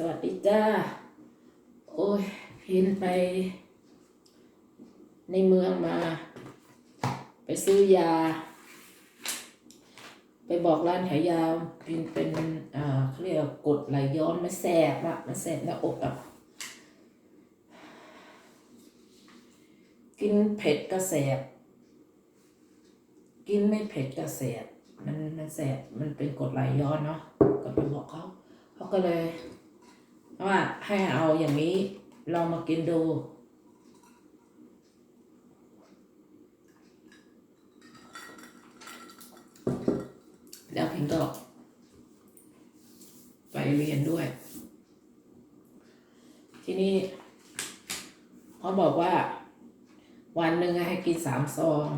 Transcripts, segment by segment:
สวัสดีจ้า โอ้ยพินไป ในเมืองมา ไปซื้อยา ไปบอกร้านขายยาพินเป็น อ่าเขาเรียกกดไหลย้อนมันแสบอะมันแสบหน้าอกอะกินเผ็ดก็แสบ กินไม่เผ็ดก็แสบ มันมันแสบ มันเป็นกดไหลย้อนเนาะ ก็ไปบอกเขา เขาก็เลย ว่าให้เอาอย่างนี้ลองมากินดู แล้วพิงก็ไปเรียนด้วย ทีนี้เขาบอกว่า วันหนึ่งให้กินสามซอง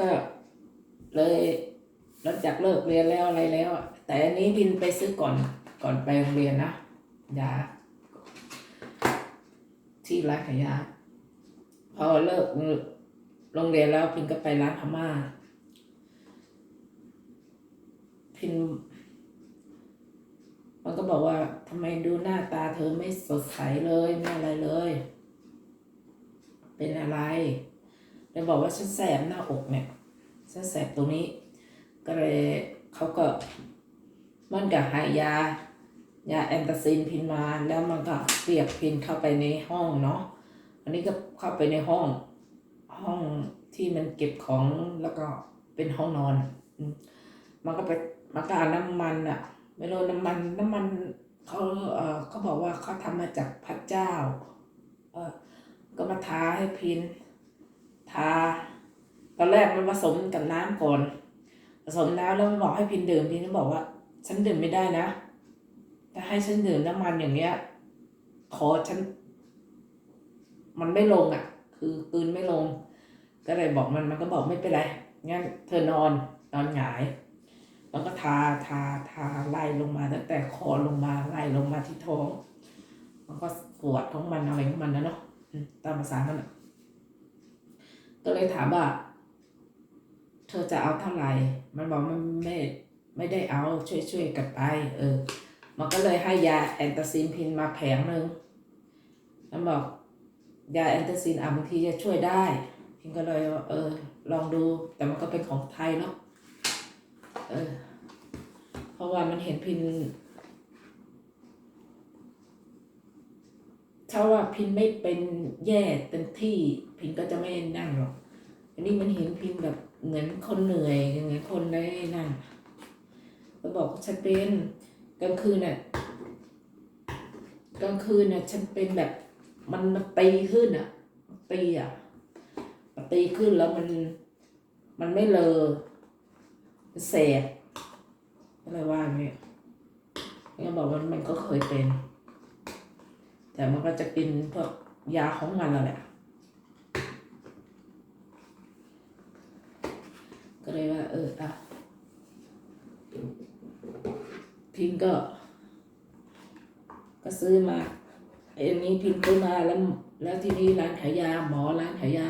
ก็เลย หลังจากเลิกเรียนแล้วอะไรแล้วอะแต่อันนี้พินไปซื้อก่อนก่อนไปโรงเรียนนะยาที่ร้านขายยาพอเลิกโรงเรียนแล้วพินก็ไปร้านพม่าพินมันก็บอกว่าทำไมดูหน้าตาเธอไม่สดใสเลยไม่อะไรเลย เป็นอะไรเลยบอกว่าฉันแสบหน้าอกเนี่ยฉันแสบตรงนี้ ก็เลยเขาก็มันก็หายายาแอนตาซินพินมาแล้วมันก็เปียกพินเข้าไปในห้องเนาะอันนี้ก็เข้าไปในห้อง ห้องที่มันเก็บของแล้วก็เป็นห้องนอนมมันก็ไปมันก็เอาน้ำมันอะไม่รู้น้ำมันน้ำมันเขาเออเขาบอกว่าเขาทำมาจากพระเจ้า เออก็มาทาให้พินทาตอนแรกมันผสมกับน้ำก่อน ผสมน้ำแล้วมันบอกให้พินดื่มพินบอกว่า ฉันดื่มไม่ได้นะถ้าให้ฉันดื่มน้ำมันอย่างเงี้ย ขอฉัน มันไม่ลงอะ คือกลืนไม่ลง ก็เลยบอกมันมันก็บอกไม่เป็นไรงั้นเธอนอนนอนหงาย แล้วก็ทาทาทาไล่ลงมาตั้งแต่คอลงมาไล่ลงมาที่ท้องมันก็ปวดของมันอะไรของมันนะเนาะตามภาษามันก็เลยถามว่า ธอจะเอาเท่าไหร่ มันบอกมันไม่ไม่ได้เอาช่วยช่วยกันไป เออ มันก็เลยให้ยาแอนตาซินพินมาแผงหนึ่งมันบอกยาแอนตาซินอะบางทีจะช่วยได้ พินก็เลยว่าเออ ลองดู แต่มันก็เป็นของไทยเนาะ เออ เพราะว่ามันเห็นพินถ้าว่าพินไม่เป็นแย่เต็มที่ พินก็จะไม่นั่งหรอก อันนี้มันเห็นพินแบบ เหมือนคนเหนื่อยอย่างเงี้ยคนได้นั่นก็บอกว่าฉันเป็นกลางคืนน่ะกลางคืนน่ะฉันเป็นแบบมันมันตีขึ้นอะตีอะมันตีขึ้นแล้วมัน มันไม่เลอมันแสบอะไรว่าอย่างเงี้ยก็บอกว่ามันก็เคยเป็น แต่มันก็จะกินพวกยาของมันแล้วแหละ ก็เลยว่า เอออะพิมก็ ก็ซื้อมาไอ้นนี้พิมพ์ซื้อมาแล้ว แล้วที่นี่ร้านขายยาหมอร้านขายยา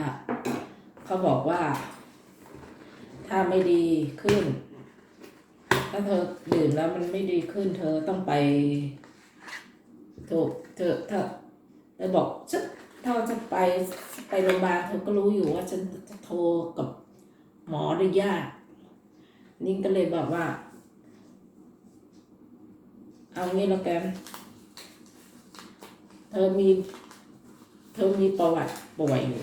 เขาบอกว่า ถ้าไม่ดีขึ้น ถ้าเธอดื่มแล้วมันไม่ดีขึ้น เธอต้องไปถูกเธอถ้าเธอบอกฉันถ้าจะไปไปโรงพยาบาลเธอก็รู้อยู่ว่าฉันจะโทรกับ หมอได้ยาก นิ่งก็เลยบอกว่า เอางี้แล้วกัน เธอมี เธอมีประวัติป่วยอยู่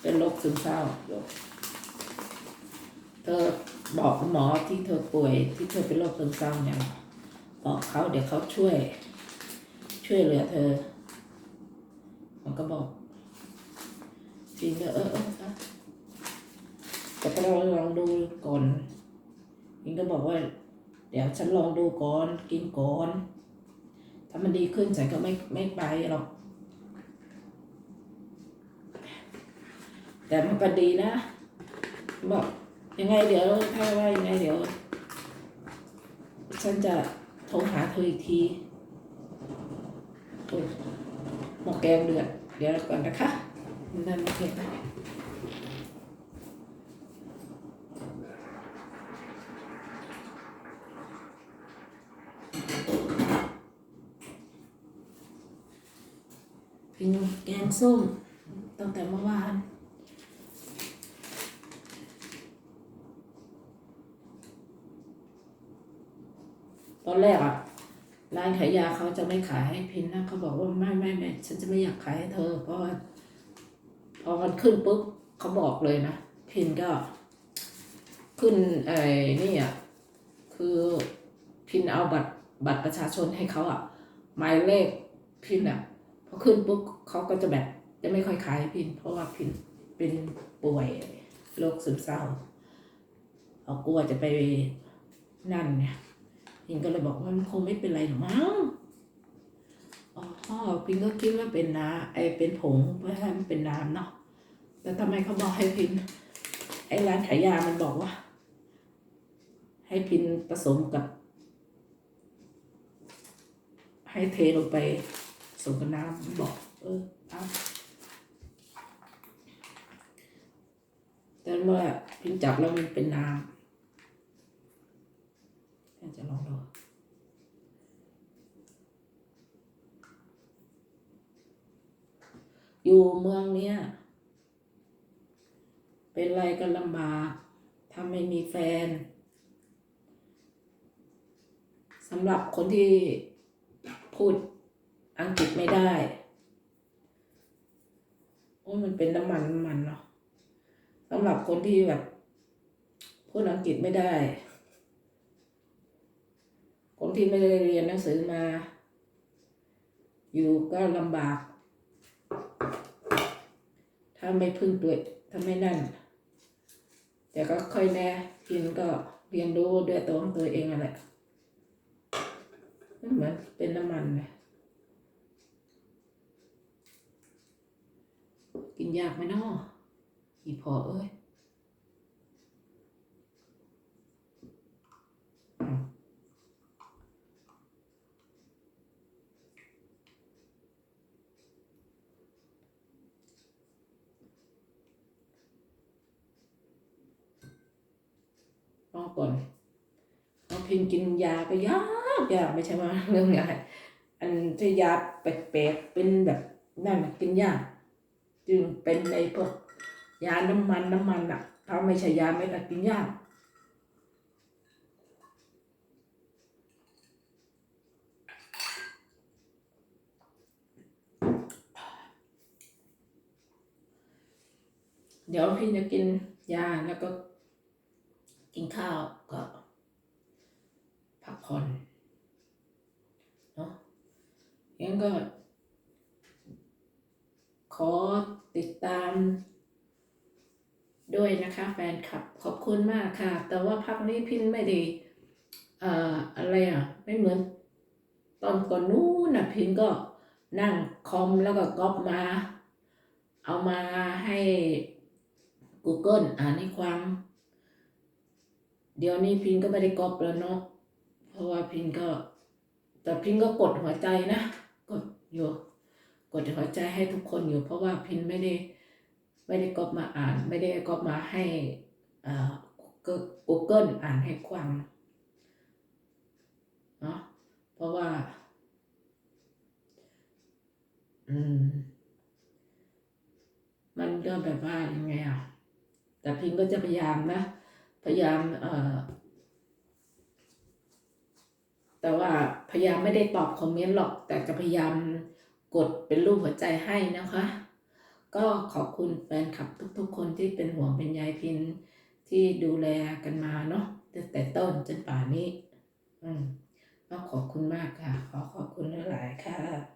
เป็นโรคซึมเศร้าอยู่เธอบอกหมอที่เธอป่วย ที่เธอเป็นโรคซึมเศร้าเนี่ยบอกเขาเดี๋ยวเขาช่วย ช่วยเหลือเธอ มันก็บอกจริงเออเออเออ แต่ก็ลองลองดูก่อนยิงก็บอกว่า เดี๋ยวฉันลองดูก่อนกินก่อน ถ้ามันดีขึ้นฉันก็ไม่ไม่ไปหรอก แต่มันก็ดีนะ บอกยังไงเดี๋ยวถ้าว่ายังไงเดี๋ยว ฉันจะโทรหาเธออีกทีโอ้หมอแกงเดือด เดี๋ยวก่อนนะคะนั่นโอเคนะ กินแกงส้มตั้งแต่เมื่อวานตอนแรกอะร้านขายยาเขาจะไม่ขายให้พินนะเขาบอกว่าไม่ไม่ไม่ฉันจะไม่อยากขายให้เธอ เพราะว่าพอมันขึ้นปุ๊บเขาบอกเลยนะพินก็ ขึ้นไอ้นี่อะคือพินเอาบัตรบัตรประชาชนให้เขาอะหมายเลขพินอะ พอขึ้นปุ๊บเขาก็จะแบบจะไม่ค่อยขายพิน เพราะว่าพินเป็นป่วยโรคซึมเศร้าเขากลัวจะไปนั่นเนี่ยพิงก็เลยบอกว่ามันคงไม่เป็นไรหรอกมั้งอ๋อพิงก็คิดว่าเป็นน้ำไอเป็นผงเพื่อให้มันเป็นน้ำเนาะแต่ทำไมเขาบอกให้พินไอร้านขายยามันบอกว่า ให้พินผสมกับ ให้เทลงไป สมกับน้ำบอก เออเอาแต่ว่าพินจับแล้วมันเป็นน้ำน่าจะลองดูอยู่เมืองเนี้ย เป็นไรก็ลำบากถ้าไม่มีแฟนสำหรับคนที่พูด อังกฤษไม่ได้ โอ้ยมันเป็นน้ำมันน้ำมันเนาะสำหรับคนที่แบบพูดอังกฤษไม่ได้ คนที่ไม่ได้เรียนหนังสือมา อยู่ก็ลำบาก ถ้าไม่พึ่งตัวถ้าไม่นั่น แต่ก็ค่อยแน่พินก็เรียนรู้ด้วยตัวของตัวเองนั่นแหละเหมือนเป็นน้ำมันเลย กินยากไหมนาะอีพอเอ้ยอืมรอก่อนเอาพินกินยาก็ยากยากไม่ใช่ว่าเรื่องง่ายอันที่ยาแปลกๆเป็นแบบนั่นกินยาก จึงเป็นในพวกยาน้ำมันน้ำมันอะถ้าไม่ใช่ยาไม่ได้กินยากเดี๋ยวพี่จะกินยาแล้วก็กินข้าวก็พักผ่อนเนาะงั้นก็ อติดตามด้วยนะคะแฟนคลับขอบคุณมากค่ะ แต่ว่าพักนี้พินไม่ได้เอ่ออะไรอะ ไม่เหมือน ตอนก่อนนู้นนะพินก็นั่งคอมแล้วก็ก๊อปมา เอามาให้ Google อ่านให้ฟังเดี๋ยวนี้พินก็ไม่ได้ก๊อปแล้วเนาะเพราะว่าพินก็ แต่พินก็กดหัวใจนะ กดอยู่ กดหัวใจให้ทุกคนอยู่ เพราะว่าพินไม่ได้ไม่ได้ก๊อปมาอ่าน ไม่ได้ก๊อปมาให้อ่า Google อ่านให้ฟังเนาะเพราะว่า อืม มันก็แบบว่ายังไงอะแต่พิมก็จะพยายามนะ พยายามเอ่อแต่ว่าพยายามไม่ได้ตอบคอมเมนต์หรอก แต่จะพยายาม กดเป็นรูปหัวใจให้นะคะ ก็ขอบคุณแฟนคลับทุกๆ คนที่เป็นห่วงเป็นใยพินที่ดูแลกันมาเนาะตั้งแต่ต้นจนป่านนี้ อืมก็ขอบคุณมากค่ะ ขอขอบคุณหลายๆค่ะ